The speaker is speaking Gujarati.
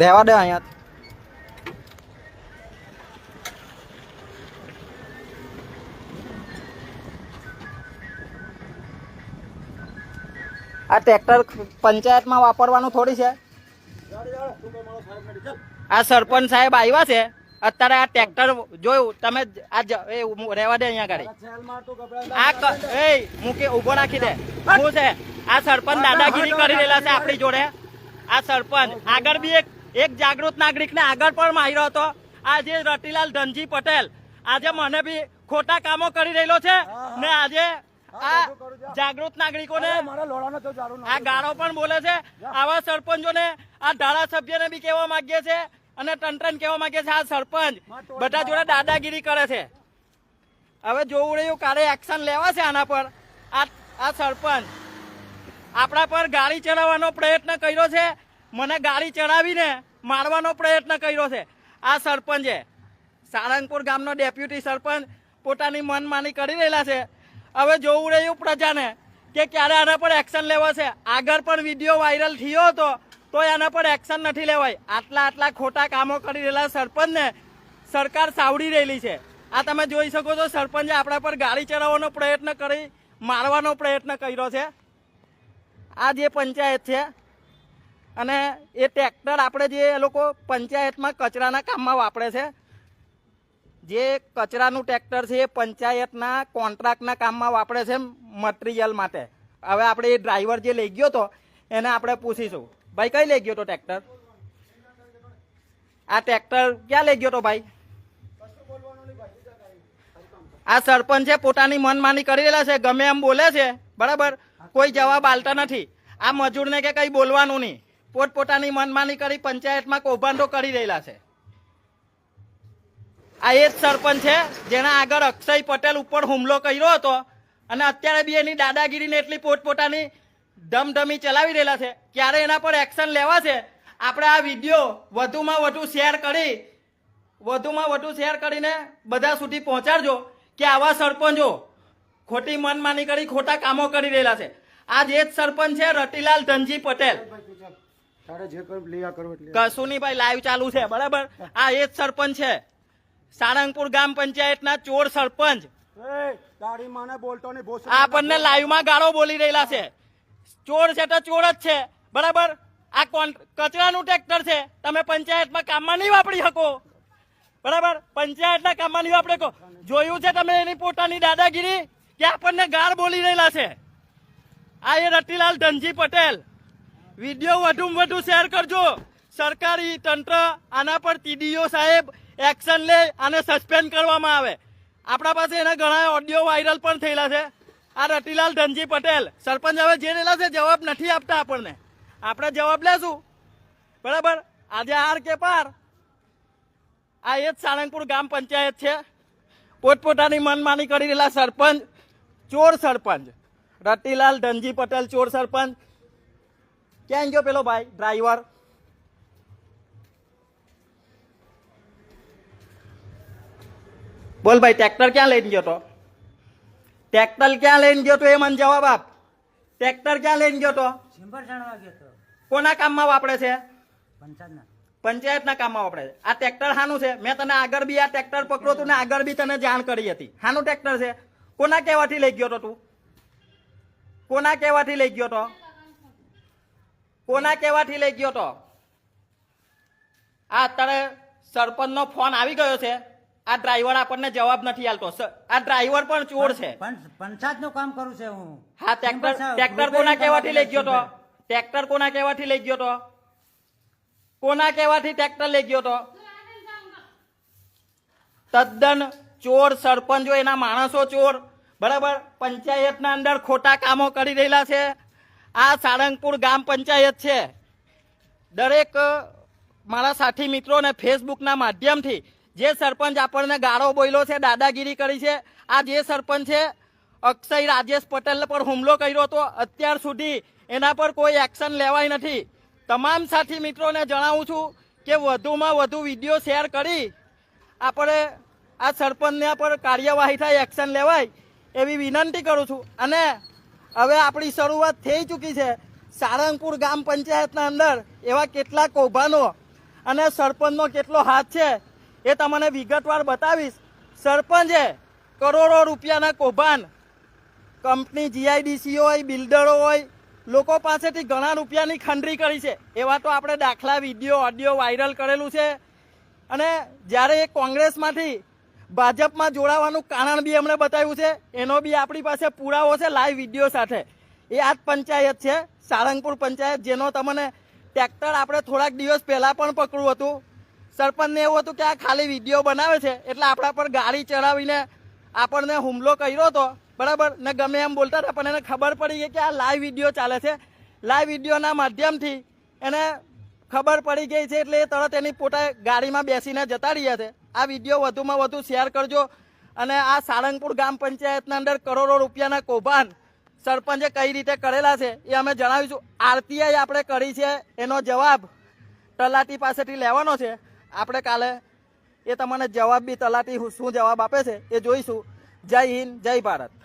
રહેવા દે અહીંયા. આ ટ્રેક્ટર પંચાયતમાં વાપરવાનું થોડી છે. આ સરપંચ સાહેબ આવ્યા છે. અત્યારે આ ટ્રેક્ટર જોયું તમે આ રહેવા દે અહીંયા ગાડી. આ એ મૂકી ઊભો રાખી દે. શું છે? આ સરપંચ દાદાગીરી કરી રહેલા છે આપણી જોડે. આ સરપંચ. આગળ બી એક એક જાગૃત નાગરિકને આગળ પણ માર્યો હતો. આજે રતિલાલ ધનજી પટેલ. આજે મને બી ખોટા કામો કરી રહેલો છે. ને આજે આ જાગૃત નાગરિકોને આ ગાળો પણ બોલે છે. આવા સરપંચોને આ ધારાસભ્યને બી કહેવા માંગીએ છે અને ટન કહેવા માંગે છે આ સરપંચ. બધા જોડે દાદાગીરી કરે છે. હવે જોવું રહ્યું કાલે એક્શન લેવા છે આના પર. આ આ સરપંચ. આપણા પર ગાડી ચડાવવાનો પ્રયત્ન કર્યો છે. મને ગાડી ચડાવીને મારવાનો પ્રયત્ન કર્યો છે. આ સરપંચે. સાળંગપુર ગામનો ડેપ્યુટી સરપંચ પોતાની મનમાની કરી રહેલા છે. હવે જોવું રહ્યું પ્રજાને કે ક્યારે આના પર એક્શન લેવા છે? આગળ પણ વીડિયો વાયરલ થયો હતો. તો એના પર એક્શન નથી લેવાય. આટલા આટલા ખોટા કામો કરી રહેલા સરપંચને સરકાર સાવડી રહેલી છે. આ તમે જોઈ શકો છો, સરપંચે આપણા પર ગાડી ચડાવવાનો પ્રયત્ન કરી, મારવાનો પ્રયત્ન કર્યો છે. આ જે પંચાયત છે, અને એ ટ્રેક્ટર આપણે જે એ લોકો પંચાયતમાં કચરાના કામમાં વાપરે છે, જે કચરાનું ટ્રેક્ટર છે એ પંચાયતના કોન્ટ્રાક્ટના કામમાં વાપરે છે મટીરિયલ માટે. હવે આપણે એ ડ્રાઈવર જે લઈ ગયો હતો એને આપણે પૂછીશું. ભાઈ, કઈ લઈ ગયો તો ટ્રેક્ટર આ ટ્રેક્ટર ક્યાં લઈ ગયો તો ભાઈ? આ સરપંચે પોતાની મનમાની કરી રહેલા છે, ગમે એમ બોલે છે, બરાબર? કોઈ જવાબ આલતા નથી. આ મજૂરને કે કઈ બોલવાનું નહીં. પોતપોતાની મનમાની કરી પંચાયતમાં કૌભાંડો કરી રહેલા છે. આ એ જ સરપંચ છે, જેના આગળ અક્ષય પટેલ ઉપર હુમલો કર્યો હતો. અને અત્યારે બી એની દાદાગીરીને એટલી પોતપોતાની ધમધમી ચલાવી રહેલા છે. ક્યારે એના પર એક્શન લેવા છે આપણે આ વીડિયો વધુમાં વધુ શેર કરી વધુમાં વધુ શેર કરીને બધા સુધી પહોંચાડજો કે આવા સરપંચો ખોટી મનમાની કરી ખોટા કામો કરી રહેલા છે. આ જે જ સરપંચ છે રતિલાલ ધનજી પટેલ. તારે જે કર લઈ આ કરો એટલે. કશું નહીં ભાઈ લાઈવ ચાલુ છે બરાબર? આ એ જ સરપંચ છે. સાળંગપુર ગામ પંચાયતના ચોર સરપંચ. આપણને લાઈવમાં ગાળો બોલી રહેલા છે. ચોર છે તો ચોર જ છે. બરાબર? આ કચરાનું ટ્રેક્ટર છે. તમે પંચાયતમાં કામમાં નહીં વાપરી શકો. બરાબર? પંચાયતના કામમાં નહીં વાપરી શકો. જોયું છે તમે એની પોતાની દાદાગીરી કે આપણને ગાર બોલી રહેલા છે. આ એ રતિલાલ ધનજી પટેલ. વીડિયો વધુમાં વધુ શેર કરજો. સરકારી તંત્ર આના પર ટીડીઓ સાહેબ એક્શન લે અને સસ્પેન્ડ કરવામાં આવે. આપણા પાસે એના ઘણા ઓડિયો વાયરલ પણ થયેલા છે. આ રતિલાલ ધનજી પટેલ. સરપંચ હવે જે રહેલા છે જવાબ નથી આપતા આપણને. આપણે જવાબ લેશું. બરાબર? આજે આર કે પાર. આ એ જ સાળંગપુર ગામ પંચાયત છે. પોતપોતાની મનમાની કરી રહેલા સરપંચ, ચોર સરપંચ. રતિલાલ ધનજી પટેલ, ચોર સરપંચ. ક્યાં ગયો પેલો ભાઈ? ડ્રાઈવર. બોલ ભાઈ, ટ્રેક્ટર ક્યાં લઈને ગયો તો? ટ્રેક્ટર ક્યાં લઈને ગયો તો એ મને જવાબ આપ. ટ્રેક્ટર ક્યાં લઈને ગયો તો? કોના કામમાં વાપરે છે? પંચાયતના. પંચાયતના કામમાં વાપરે છે. આ ટ્રેક્ટર હાનું છે. મેં તને આગળ બી આ ટ્રેક્ટર પકડો તું ને આગળ બી તને જાણ કરી હતી. હાનું ટ્રેક્ટર છે? કોના કહેવાથી લઈ ગયો તો તું? કોના કહેવાથી લઈ ગયો તો? કોના કહેવાથી લઈ ગયો તો? આ અત્યારે સરપંચનો ફોન આવી ગયો છે. આ ડ્રાઈવર આપણને જવાબ નથી આલતો આ ડ્રાઈવર પણ ચોર છે. પંચાયતનું કામ કરું છે હું. હા ટ્રેક્ટર ટ્રેક્ટર કોના કહેવાથી લઈ ગયો તો. ટ્રેક્ટર કોના કહેવાથી લઈ ગયો તો? કોના કહેવાથી ટ્રેક્ટર લઈ ગયો તો? તદ્દન ચોર સરપંચો એના માણસો ચોર. બરાબર? પંચાયતના અંદર ખોટા કામો કરી રહેલા છે. આ સાળંગપુર ગામ પંચાયત છે. દરેક મારા સાથી મિત્રોને ફેસબુકના માધ્યમથી જે સરપંચ આપણને ગાળો બોલ્યો છે, દાદાગીરી કરી છે, આ જે સરપંચ છે, અક્ષય રાજેશ પટેલ પર હુમલો કર્યો હતો, અત્યાર સુધી એના પર કોઈ એક્શન લેવાય નથી. તમામ સાથી મિત્રોને જણાવું છું કે વધુમાં વધુ વીડિયો શેર કરી આપણે આ સરપંચના પર કાર્યવાહી થાય, એક્શન લેવાય એવી વિનંતી કરું છું. અને હવે આપણી શરૂઆત થઈ ચૂકી છે સારંગપુર ગામ પંચાયતના અંદર એવા કેટલા કૌભાનો અને સરપંચનો કેટલો હાથ છે એ તમને વિગતવાર બતાવીશ. સરપંચે કરોડો રૂપિયાના કૌભાંડ. કંપની જીઆઈડીસી હોય, બિલ્ડરો હોય, લોકો પાસેથી ઘણા રૂપિયાની ખંડરી કરી છે. એવા તો આપણે દાખલા, વીડિયો, ઓડિયો વાયરલ કરેલું છે. અને જ્યારે એ કોંગ્રેસમાંથી ભાજપમાં જોડાવાનું કારણ બી એમણે બતાવ્યું છે, એનો બી આપણી પાસે પુરાવો છે, લાઈવ વીડિયો સાથે. એ આ પંચાયત છે, સાળંગપુર પંચાયત, જેનો તમને ટ્રેક્ટર આપણે થોડાક દિવસ પહેલાં પણ પકડ્યું હતું. સરપંચને એવું હતું કે આ ખાલી વીડિયો બનાવે છે, એટલે આપણા પર ગાડી ચડાવીને આપણને હુમલો કર્યો હતો બરાબર? ને ગમે એમ બોલતા હતા, પણ એને ખબર પડી ગઈ કે આ લાઈવ વીડિયો ચાલે છે. લાઈવ વિડીયોના માધ્યમથી એને ખબર પડી ગઈ છે, એટલે એ તરત એની પોતે ગાડીમાં બેસીને જતા રહ્યા છે. આ વીડિયો વધુમાં વધુ શેર કરજો. અને આ સાળંગપુર ગામ પંચાયતના અંદર કરોડો રૂપિયાના કૌભાંડ સરપંચે કઈ રીતે કરેલા છે, એ અમે જણાવીશું. આરટીઆઈ આપણે કરી છે, એનો જવાબ તલાટી પાસેથી લેવાનો છે. આપણે કાલે એ તમને જવાબ બી તલાટી શું જવાબ આપે છે એ જોઈશું. જય હિન્દ, જય ભારત.